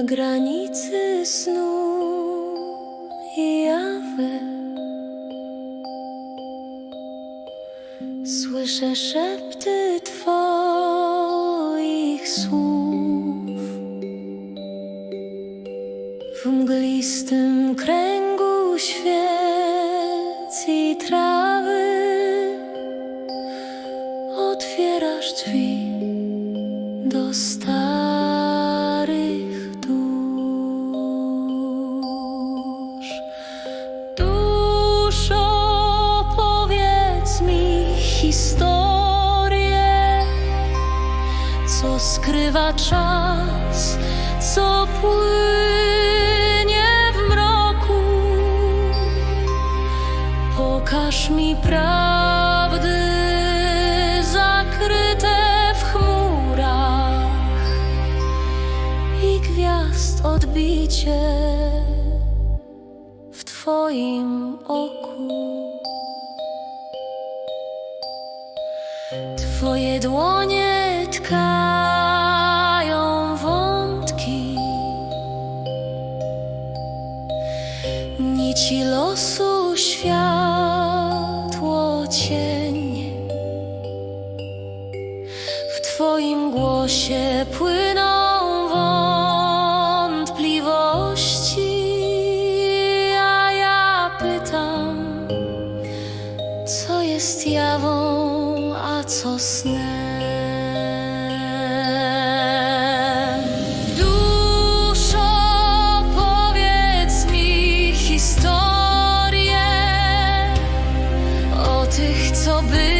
na granicy snu i jawy. Słyszę szepty Twoich słów w mglistym kręgu świec i trawy. Otwierasz drzwi do starych skrywa czas, co płynie w mroku. Pokaż mi prawdy zakryte w chmurach i gwiazd odbicie w Twoim oku. Twoje dłonie losu światło cień. W Twoim głosie płyną wątpliwości A ja pytam Co jest jawą, a co snem. byłoby